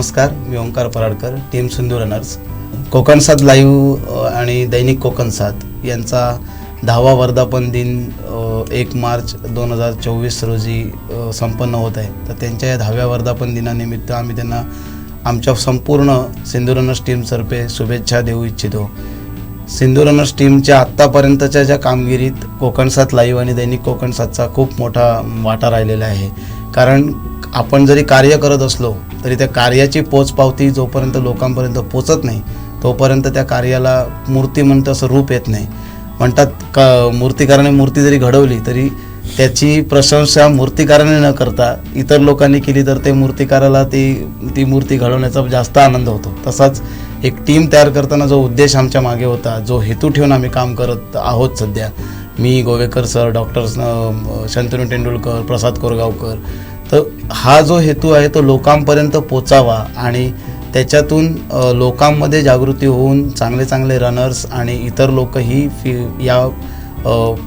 नमस्कार मी Omkar Paradkar team Sindhu runners. Konkan सात लाईव्ह आणि दैनिक कोकण सात यांचा दहावा वर्धापन दिन एक मार्च दोन हजार चोवीस रोजी संपन्न होत आहे. तर त्यांच्या या दहाव्या वर्धापन दिनानिमित्त आम्ही त्यांना आमच्या संपूर्ण सिंधू रनर्स टीमतर्फे शुभेच्छा देऊ इच्छितो. सिंधू रनर्स टीमच्या आत्तापर्यंतच्या ज्या कामगिरीत कोकण सात लाईव्ह आणि दैनिक कोकण सातचा खूप मोठा वाटा राहिलेला आहे. कारण आपण जरी कार्य करत असलो तरी त्या कार्याची पोचपावती जोपर्यंत लोकांपर्यंत पोचत नाही तोपर्यंत त्या कार्याला मूर्ती म्हणतं असं रूप येत नाही. म्हणतात का मूर्तिकाराने मूर्ती जरी घडवली तरी त्याची प्रशंसा मूर्तिकाराने न करता इतर लोकांनी केली तर ते मूर्तिकाराला ती ती मूर्ती घडवण्याचा जास्त आनंद होतो. तसाच एक टीम तयार करताना जो उद्देश आमच्या मागे होता जो हेतू ठेवून आम्ही काम करत आहोत सध्या मी गोवेकर सर डॉक्टर शंतनू तेंडुलकर प्रसाद कोरगावकर तर हा जो हेतू आहे तो लोकांपर्यंत पोचावा आणि त्याच्यातून लोकांमध्ये जागृती होऊन चांगले चांगले रनर्स आणि इतर लोकही फि या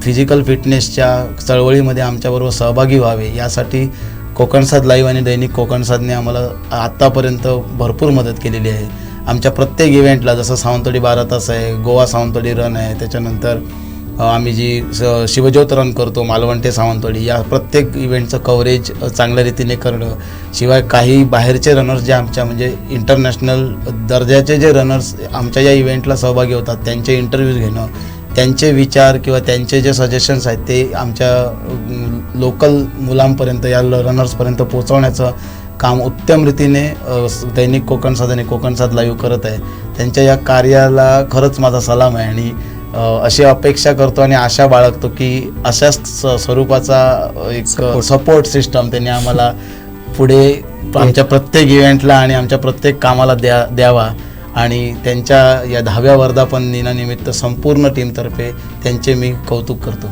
फिजिकल फिटनेसच्या चळवळीमध्ये आमच्याबरोबर सहभागी व्हावे यासाठी कोकणसाद लाईव्ह आणि दैनिक कोकणसादने आम्हाला आत्तापर्यंत भरपूर मदत केलेली आहे. आमच्या प्रत्येक इव्हेंटला जसं सावंतवाडी बारा तास आहे गोवा सावंतवाडी रन आहे त्याच्यानंतर आम्ही जी स- शिवज्योत रन करतो मालवंटे सावंतवाडी या प्रत्येक इव्हेंटचं कव्हरेज चांगल्या रीतीने करणं. शिवाय काही बाहेरचे रनर्स जे आमच्या म्हणजे इंटरनॅशनल दर्जाचे जे रनर्स आमच्या या इव्हेंटला सहभागी होतात त्यांचे इंटरव्ह्यूज घेणं त्यांचे विचार किंवा त्यांचे जे सजेशन्स आहेत ते आमच्या लोकल मुलांपर्यंत या रनर्सपर्यंत पोहोचवण्याचं काम उत्तम रीतीने दैनिक कोकण साधने आणि कोकण साध लाईव्ह करत आहे. त्यांच्या या कार्याला खरंच माझा सलाम आहे आणि अशी अपेक्षा करतो आणि आशा बाळगतो की अशाच स्वरूपाचा एक सपोर्ट सिस्टम त्यांनी आम्हाला पुढे आमच्या प्रत्येक इव्हेंटला आणि आमच्या प्रत्येक कामाला द्या द्यावा. आणि त्यांच्या या दहाव्या वर्धापन दिनानिमित्त संपूर्ण टीमतर्फे त्यांचे मी कौतुक करतो.